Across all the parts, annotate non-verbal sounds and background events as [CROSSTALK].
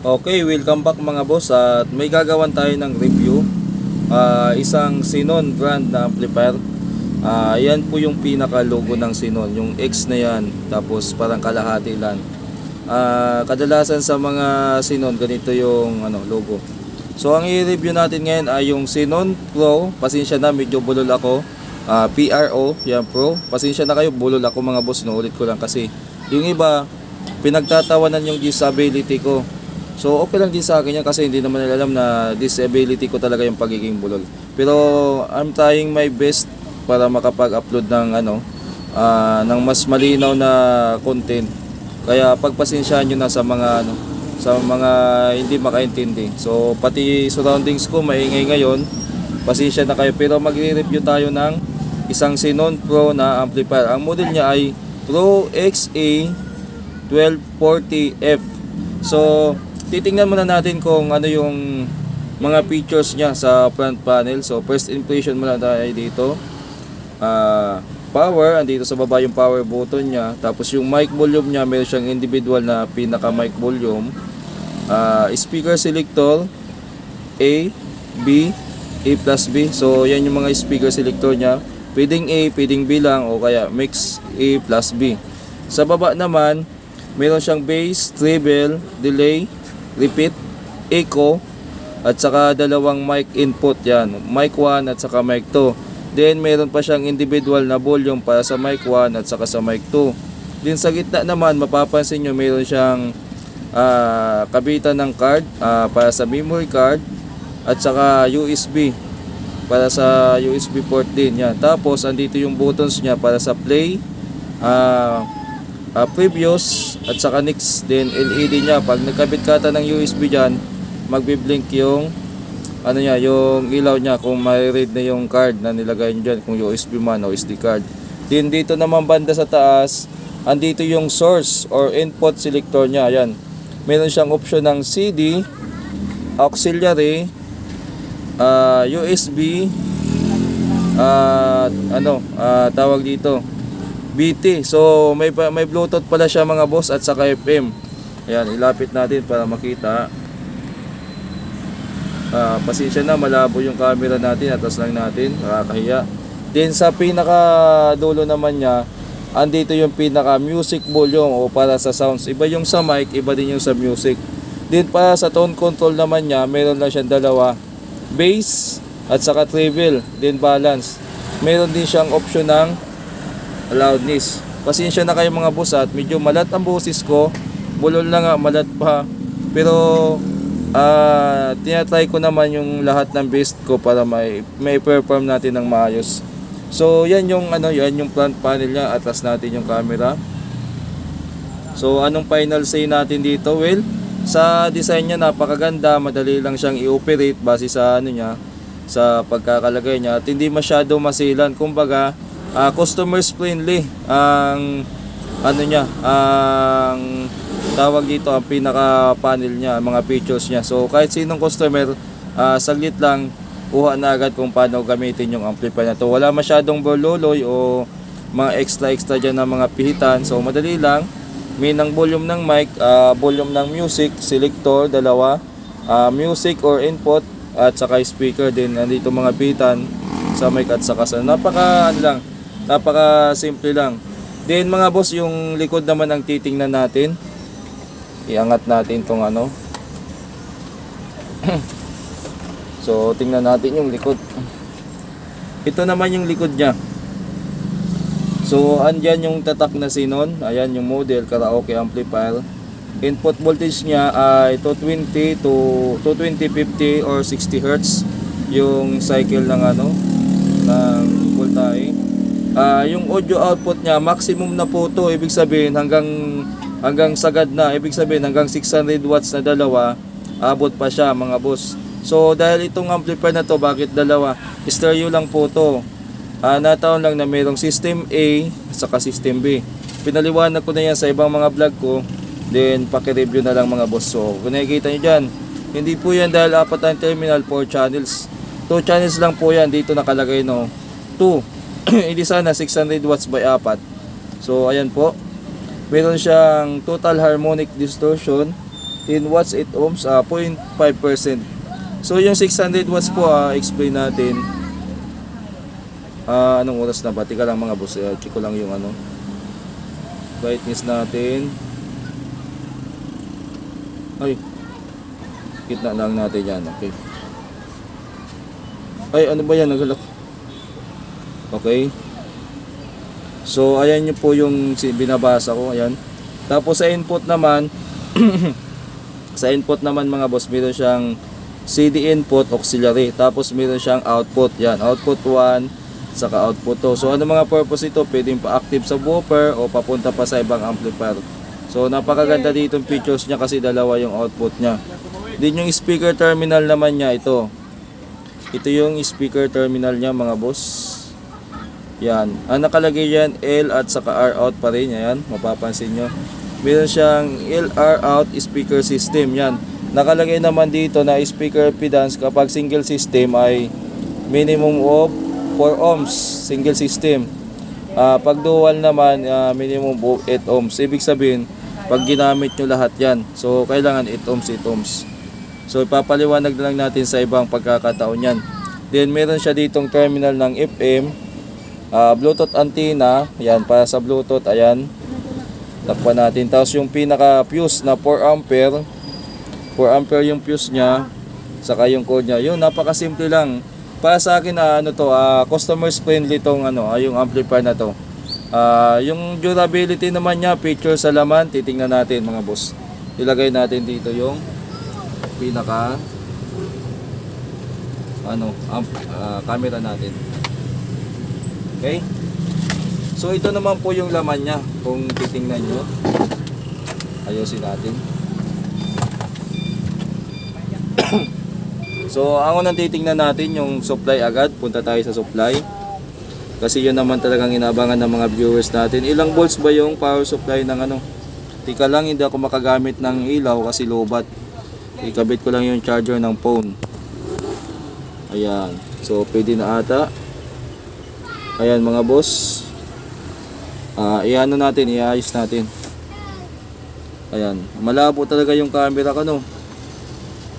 Okay, welcome back mga boss at may gagawan tayo ng review. Ah, isang Sinon brand na amplifier. Ah, yan po yung pinaka logo ng Sinon, yung X na yan, tapos parang kalahati lang. Ah, kadalasan sa mga Sinon ganito yung ano logo. So ang i-review natin ngayon ay yung Sinon Pro. Pasensya na medyo bulol ako. Ah, PRO, yan Pro. Pasensya na kayo, bulol ako mga boss, inuulit ko lang kasi yung iba pinagtatawanan yung disability ko. So okay lang din sa akin yan kasi hindi naman nila alam na disability ko talaga yung pagiging bulol. Pero I'm trying my best para makapag-upload ng ano ah, ng mas malinaw na content. Kaya pagpasensyahan nyo na sa mga ano sa mga hindi makaintindi. So pati surroundings ko maingay ngayon. Pasensya na kayo pero magre-review tayo ng isang Sinon Pro na amplifier. Ang model niya ay Pro XA 1240F. So titingnan muna natin kung ano yung mga features niya sa front panel. So first impression muna tayo dito. Ah, power, andito sa baba yung power button niya. Tapos yung mic volume niya, meron siyang individual na pinaka mic volume. Ah, speaker selector A, B, A plus B. So yan yung mga speaker selector niya. Pwedeng A, pwedeng B lang o kaya mix A plus B. Sa baba naman, meron siyang bass, treble, delay, repeat, echo, at saka dalawang mic input yan. Mic 1 at saka mic 2. Then meron pa siyang individual na volume para sa mic 1 at saka sa mic 2. Then sa gitna naman mapapansin nyo meron siyang ah, kabitan ng card ah, para sa memory card at saka USB para sa USB port din yan. Tapos andito yung buttons niya para sa play, ah, ah, previous at saka next din LED niya. Pag nagkabit ka ata ng USB diyan, magbi-blink yung ano niya, yung ilaw niya kung may-read na yung card na nilagay niyo kung USB man o SD card. Din dito naman banda sa taas, andito yung source or input selector niya. Ayan. Meron siyang option ng CD, auxiliary, ah, USB, at ano, ah, tawag dito, BT. So may may Bluetooth pala siya mga boss at saka FM. Ayan, ilapit natin para makita. Ah, pasensya na malabo yung camera natin, atas lang natin, nakakahiya. Then sa pinaka dulo naman niya, andito yung pinaka music volume o para sa sounds. Iba yung sa mic, iba din yung sa music. Then para sa tone control naman niya, meron lang siyang dalawa. Bass at saka treble, then balance. Meron din siyang option ng loudness. Pasensya na kayo mga boss at medyo malat ang boses ko. Bulol na nga, malat pa. Pero ah tinatry ko naman yung lahat ng best ko para may may perform natin ng maayos. So yan yung ano, yan yung front panel niya, atas natin yung camera. So anong final say natin dito? Well, sa design niya napakaganda, madali lang siyang i-operate base sa ano niya, sa pagkakalagay niya at hindi masyado masilan. Kumbaga, ah, customers friendly ang ano niya, ang tawag dito ang pinaka panel niya, mga features niya. So kahit sinong customer, ah, saglit lang kuha na agad kung paano gamitin yung amplifier na to. Wala masyadong bololoy o mga extra extra dyan na mga pihitan. So madali lang. May ng volume ng mic, ah, volume ng music, selector, dalawa, ah, music or input at saka speaker din. Nandito mga pihitan sa mic at saka sa napaka ano lang, napaka simple lang. Then mga boss, yung likod naman ang titingnan natin. Iangat natin tong ano. [CLEARS THROAT] so, tingnan natin yung likod. Ito naman yung likod niya. So, andyan yung tatak na sinon. Ayan yung model, karaoke amplifier. Input voltage niya ay 220 to 220, 50 or 60 Hz yung cycle ng ano ng voltage. Ah, yung audio output niya maximum na po to, ibig sabihin hanggang hanggang sagad na, ibig sabihin hanggang 600 watts na dalawa, abot pa siya mga boss. So dahil itong amplifier na to, bakit dalawa? Stereo lang po to. Ah, nataon lang na mayroong system A at saka system B. Pinaliwanag ko na yan sa ibang mga vlog ko. Then paki-review na lang mga boss. So kung nakikita nyo dyan, hindi po yan dahil apat ang terminal, 4 channels. 2 channels lang po yan, dito nakalagay no. 2. [CLEARS THROAT] hindi sana 600 watts by 4. So ayan po. Meron siyang total harmonic distortion, 10 watts 8 ohms ah 0.5%. So yung 600 watts po ah explain natin. Ah anong oras na ba? Tika lang mga boss, eh, check lang yung ano. Brightness natin. Ay. Kitna lang natin yan, okay. Ay, ano ba yan? Nagalak. Okay. So, ayan yung po yung binabasa ko. Ayan. Tapos sa input naman, [CLEARS THROAT] sa input naman mga boss, meron siyang CD input auxiliary. Tapos meron siyang output. Yan, output 1 saka output 2. So, ano mga purpose ito? Pwedeng pa-active sa woofer o papunta pa sa ibang amplifier. So, napakaganda dito yung features niya kasi dalawa yung output niya. Din yung speaker terminal naman niya ito. Ito yung speaker terminal niya mga boss. Yan. Ang nakalagay yan, L at saka R out pa rin. Yan, mapapansin nyo. Meron siyang L, R out speaker system. Yan. Nakalagay naman dito na speaker impedance kapag single system ay minimum of 4 ohms. Single system. Ah, pag dual naman, ah, minimum of 8 ohms. Ibig sabihin, pag ginamit nyo lahat yan. So, kailangan 8 ohms, 8 ohms. So ipapaliwanag na lang natin sa ibang pagkakataon yan. Then meron siya ditong terminal ng FM, ah, Bluetooth antenna, yan para sa Bluetooth, ayan. Takpan natin. Tapos yung pinaka fuse na 4 ampere, 4 ampere yung fuse niya, saka yung code niya. Yun, napakasimple lang. Para sa akin, ah, ano to, ah, customers friendly tong ano, ah, yung amplifier na to. Ah, yung durability naman niya, picture sa laman, titingnan natin mga boss. Ilagay natin dito yung pinaka ano amp, ah, camera natin okay? So ito naman po yung laman niya kung titingnan nyo. Ayusin natin. [COUGHS] So ang unang titingnan natin yung supply agad. Punta tayo sa supply. Kasi yun naman talagang inaabangan ng mga viewers natin. Ilang volts ba yung power supply ng ano? Tika lang hindi ako makagamit ng ilaw kasi lobat ikabit ko lang yung charger ng phone. Ayan. So pwede na ata ayan mga boss. Ah iano natin iayos natin. Ayan malabo talaga yung camera ko no?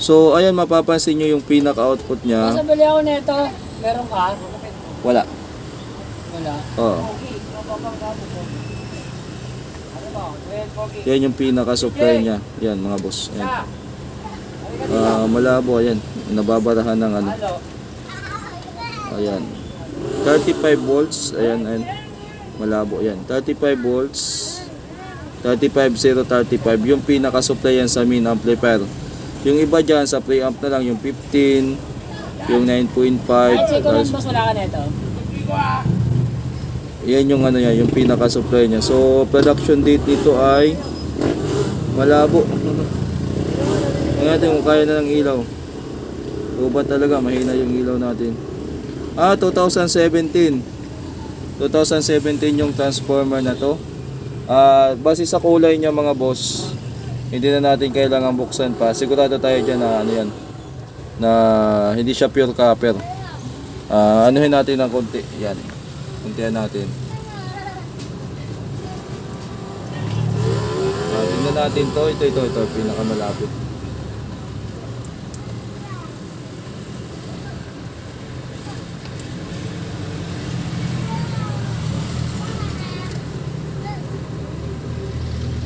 So ayan mapapansin nyo yung pinaka output nya Nasa bali ako nito. Meron ka? wala. Wala. oh yan yung pinaka supply nya yan mga boss. Ayan. Ah, malabo. Ayan nababarahan ng ano. Ayan 35 volts ayan ayan. Malabo yan 35 volts 35035 yung pinaka supply yan sa main amplifier. Yung iba dyan sa preamp na lang yung 15 yung 9.5 Kahit sa ikaw tapos- mas wala ka nito. yan yung ano yan yung pinaka supply niya. So production date nito ay malabo. Tingnan natin kung kaya na ng ilaw. Ubat talaga mahina yung ilaw natin ah 2017 2017 yung transformer na to ah base sa kulay niya mga boss hindi na natin kailangan buksan pa sigurado tayo dyan na ano yan na hindi siya pure copper ah anuhin natin ng konti yan Kuntihan natin. Ah, tingnan natin to. Ito, ito, ito. Pinakamalapit.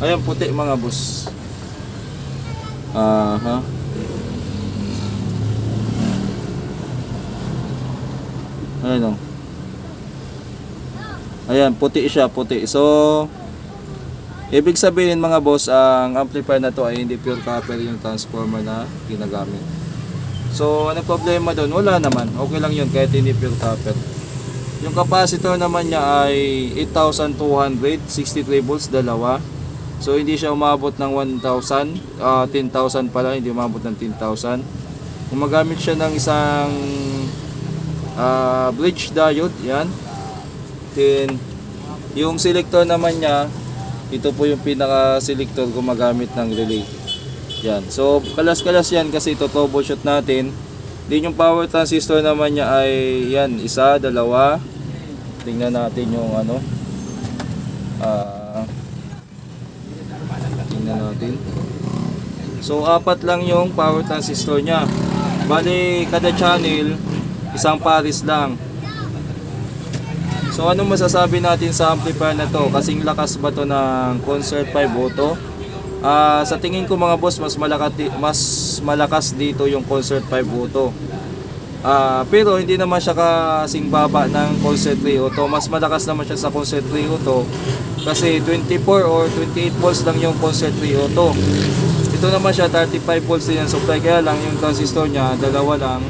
Ayan, puti mga boss. Aha. Ayan o. Ayan, puti siya, puti. So, ibig sabihin mga boss, ang amplifier na to ay hindi pure copper yung transformer na ginagamit. So, ano problema doon? Wala naman. Okay lang yun kahit hindi pure copper. Yung capacitor naman niya ay 8,200, 63 volts, dalawa. So, hindi siya umabot ng 1,000, ah, 10,000 pala, hindi umabot ng 10,000. Gumagamit siya ng isang ah, bridge diode, yan. Then, yung selector naman niya, ito po yung pinaka-selector gumagamit ng relay. Yan. So, kalas-kalas yan kasi ito troubleshoot natin. Then yung power transistor naman niya ay yan, isa, dalawa. Tingnan natin yung ano. Ah, tingnan natin. So apat lang yung power transistor niya. Bali kada channel isang pares lang. So anong masasabi natin sa amplifier na to? Kasing lakas ba to ng Concert 5 Auto? Ah, sa tingin ko mga boss, mas malakas mas malakas dito yung Concert 5 Auto. Ah, pero hindi naman siya kasing baba ng Concert 3 Auto. Mas malakas naman siya sa Concert 3 Auto kasi 24 or 28 volts lang yung Concert 3 Auto. Ito naman siya 35 volts din ang supply kaya lang yung transistor niya dalawa lang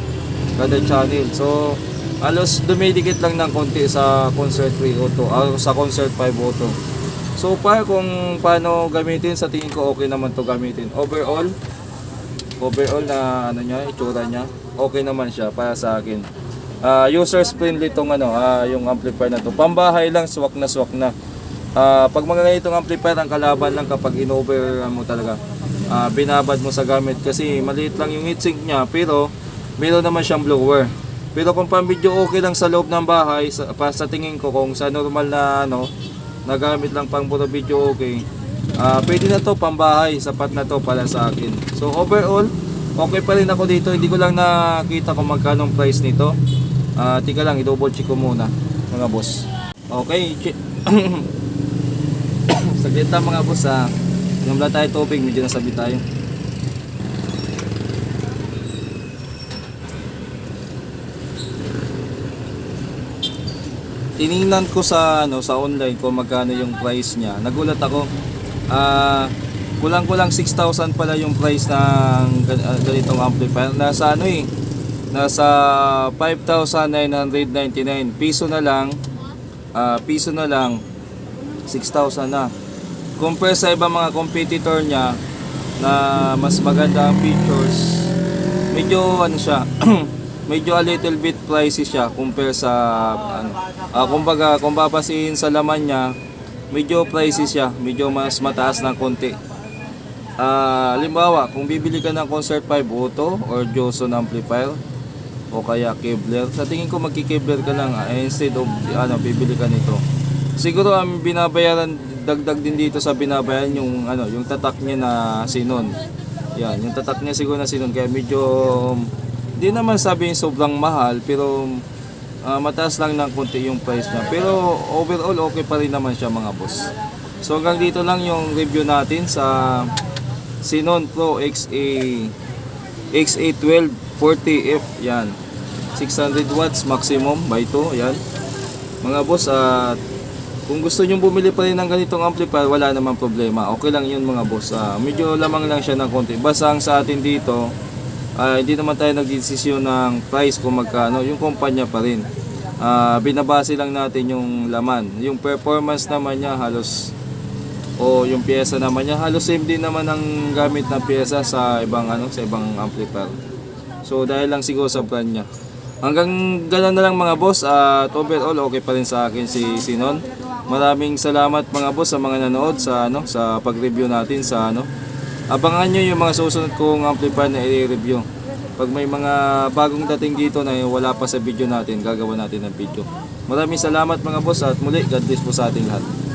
kada channel. So halos dumidikit lang ng konti sa Concert 3 Auto o sa Concert 5 Auto. So para kung paano gamitin sa tingin ko okay naman to gamitin. Overall overall na ano niya, itsura niya, okay naman siya para sa akin. Ah, user friendly tong ano, ah, yung amplifier na to. Pambahay lang, swak na swak na. Ah, pag mga ganitong amplifier ang kalaban lang kapag in-over mo talaga. Ah, binabad mo sa gamit kasi maliit lang yung heatsink niya pero meron naman siyang blower. Pero kung pang video okay lang sa loob ng bahay, sa, pa, sa tingin ko kung sa normal na ano, na gamit lang pang puro video okay, Ah, pwede na to pambahay, sapat na to para sa akin. So overall, okay pa rin ako dito. Hindi ko lang nakita kung magkano ang price nito. Ah, tika lang, i-double check ko muna, mga boss. Okay, [COUGHS] Saglit lang mga boss ah. Inom lang tayo tubig, medyo nasabi tayo. tiningnan ko sa ano sa online kung magkano yung price niya. Nagulat ako. Ah, kulang-kulang 6,000 pala yung price ng ah, ganitong amplifier. Nasa ano eh, nasa 5,999 piso na lang. Ah, piso na lang 6,000 na. Compare sa ibang mga competitor niya na mas maganda ang features, medyo ano siya, [CLEARS THROAT] medyo a little bit pricey siya compare sa ano, ah, kumbaga kung papasin sa laman niya, medyo pricey siya, medyo mas mataas ng konti. Ah, halimbawa, kung bibili ka ng Concert 5 Auto or Joson amplifier o kaya Kevlar, sa tingin ko magki-Kevlar ka lang ah, instead of ano, bibili ka nito. Siguro ang binabayaran dagdag din dito sa binabayaran yung ano, yung tatak niya na Sinon. Yan, yung tatak niya siguro na Sinon kaya medyo hindi naman sabihin sobrang mahal pero ah, mataas lang ng konti yung price niya. Pero overall okay pa rin naman siya mga boss. So hanggang dito lang yung review natin sa Sinon Pro XA XA12 40F yan. 600 watts maximum by 2 yan. Mga boss at kung gusto nyo bumili pa rin ng ganitong amplifier wala namang problema. Okay lang yun mga boss. Ah, medyo lamang lang siya ng konti. Basta ang sa atin dito ah, hindi naman tayo nagdesisyon ng price kung magkano. Yung kumpanya pa rin. Ah, binabase lang natin yung laman. Yung performance naman niya halos o yung pyesa naman niya halos same din naman ang gamit na pyesa sa ibang ano sa ibang amplifier. So dahil lang siguro sa brand niya. Hanggang ganun na lang mga boss at overall okay pa rin sa akin si Sinon. Maraming salamat mga boss sa mga nanood sa ano sa pag-review natin sa ano. Abangan nyo yung mga susunod kong amplifier na i-review. Pag may mga bagong dating dito na wala pa sa video natin gagawa natin ng video. Maraming salamat mga boss at muli God bless po sa ating lahat